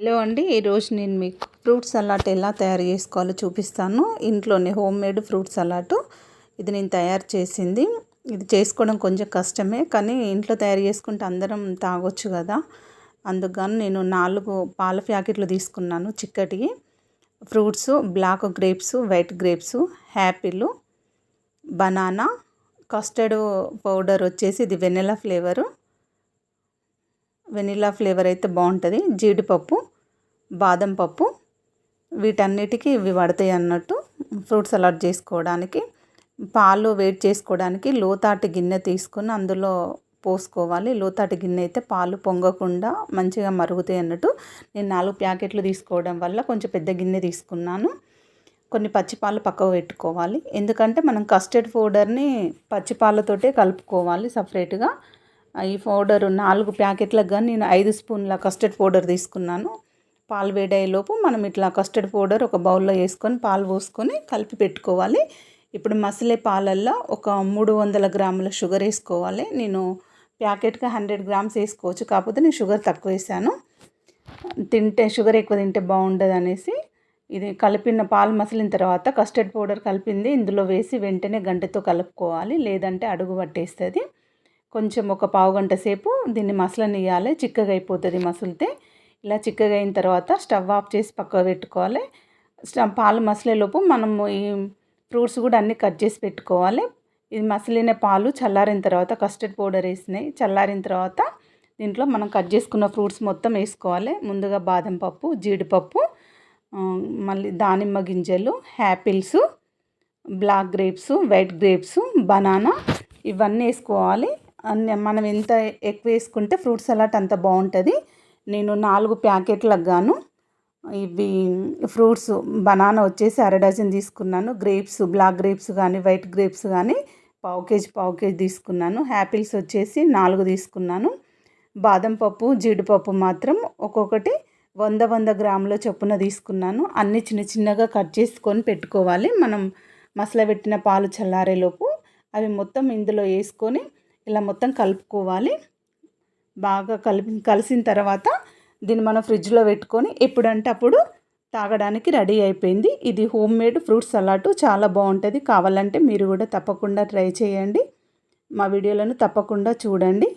Hello అండి ఈరోజు నేను మీకు ఫ్రూట్ సలాడ్ ఎలా తయారు చేసుకోవాలో చూపిస్తాను. ఇంట్లోనే హోమ్ మేడ్ ఫ్రూట్ సలాడ్ ఇది నేను తయారు చేసింది. ఇది చేసుకోవడం కొంచెం కష్టమే కానీ ఇంట్లో తయారు చేసుకుంటే అందరం తాగొచ్చు కదా. అందుకని నేను నాలుగు పాల ప్యాకెట్లు తీసుకున్నాను చిక్కటివి fruits black grapes white grapes apple banana custard powder వచ్చేసి ఇది వెనిలా ఫ్లేవరు. వెనిలా ఫ్లేవర్ అయితే బాగుంటుంది. జీడిపప్పు బాదం పప్పు వీటన్నిటికీ ఇవి పడతాయి అన్నట్టు ఫ్రూట్ సలాడ్ చేసుకోవడానికి పాలు వేడి చేసుకోవడానికి లోతాటి గిన్నె తీసుకుని అందులో పోసుకోవాలి. లోతాటి గిన్నె అయితే పాలు పొంగకుండా మంచిగా మరుగుతాయి అన్నట్టు నేను నాలుగు ప్యాకెట్లు తీసుకోవడం వల్ల కొంచెం పెద్ద గిన్నె తీసుకున్నాను. కొన్ని పచ్చిపాలు పక్కకు పెట్టుకోవాలి. ఎందుకంటే మనం కస్టర్డ్ పౌడర్ని పచ్చిపాలతోటే కలుపుకోవాలి సపరేట్గా. ఈ పౌడర్ నాలుగు ప్యాకెట్లకు కానీ నేను ఐదు స్పూన్ల కస్టర్డ్ పౌడర్ తీసుకున్నాను. పాలు వేడయ్యేలోపు మనం ఇట్లా కస్టర్డ్ పౌడర్ ఒక బౌల్లో వేసుకొని పాలు పోసుకొని కలిపి పెట్టుకోవాలి. ఇప్పుడు మసలే పాలల్లో ఒక మూడు వందల గ్రాముల షుగర్ వేసుకోవాలి. నేను ప్యాకెట్గా హండ్రెడ్ గ్రామ్స్ వేసుకోవచ్చు. కాకపోతే నేను షుగర్ తక్కువ వేసాను. తింటే షుగర్ ఎక్కువ తింటే బాగుండదు అనేసి ఇది కలిపిన పాలు మసిలిన తర్వాత కస్టర్డ్ పౌడర్ కలిపింది. ఇందులో వేసి వెంటనే గంటతో కలుపుకోవాలి. లేదంటే అడుగు పట్టేస్తుంది. కొంచెం ఒక పావు గంట సేపు దీన్ని మసలనియాలి చిక్కగా అయిపోతుంది మసులితే. ఇలా చిక్కగా అయిన తర్వాత స్టవ్ ఆఫ్ చేసి పక్కకు పెట్టుకోవాలి. స్టవ్ పాలు మసలేలోపు మనము ఈ ఫ్రూట్స్ కూడా అన్నీ కట్ చేసి పెట్టుకోవాలి. ఇది మసలిన పాలు చల్లారిన తర్వాత కస్టర్డ్ పౌడర్ వేసినాయి చల్లారిన తర్వాత దీంట్లో మనం కట్ చేసుకున్న ఫ్రూట్స్ మొత్తం వేసుకోవాలి. ముందుగా బాదం పప్పు జీడిపప్పు మళ్ళీ దానిమ్మ గింజలు apples black grapes white grapes banana ఇవన్నీ వేసుకోవాలి. మనం ఎంత ఎక్కువ వేసుకుంటే ఫ్రూట్ సలాడ్ అంత బాగుంటుంది. నేను నాలుగు ప్యాకెట్లకు గాను ఇవి ఫ్రూట్స్ బనానా వచ్చేసి అర డజన్ తీసుకున్నాను. గ్రేప్స్ బ్లాక్ గ్రేప్స్ కానీ వైట్ గ్రేప్స్ కానీ పావు కేజీ పావు కేజీ తీసుకున్నాను. యాపిల్స్ వచ్చేసి నాలుగు తీసుకున్నాను. బాదం పప్పు జీడిపప్పు మాత్రం ఒక్కొక్కటి వంద వంద గ్రాముల చొప్పున తీసుకున్నాను. అన్ని చిన్న చిన్నగా కట్ చేసుకొని పెట్టుకోవాలి. మనం మసల పెట్టిన పాలు చల్లారేలోపు అవి మొత్తం ఇందులో వేసుకొని ఇలా మొత్తం కలుపుకోవాలి. బాగా కలిపి కలిసిన తర్వాత దీన్ని మనం ఫ్రిడ్జ్లో పెట్టుకొని ఎప్పుడంటే అప్పుడు తాగడానికి రెడీ అయిపోయింది. ఇది హోమ్ మేడ్ ఫ్రూట్ సలాడ్. చాలా బాగుంటుంది. కావాలంటే మీరు కూడా తప్పకుండా ట్రై చేయండి. మా వీడియోలను తప్పకుండా చూడండి.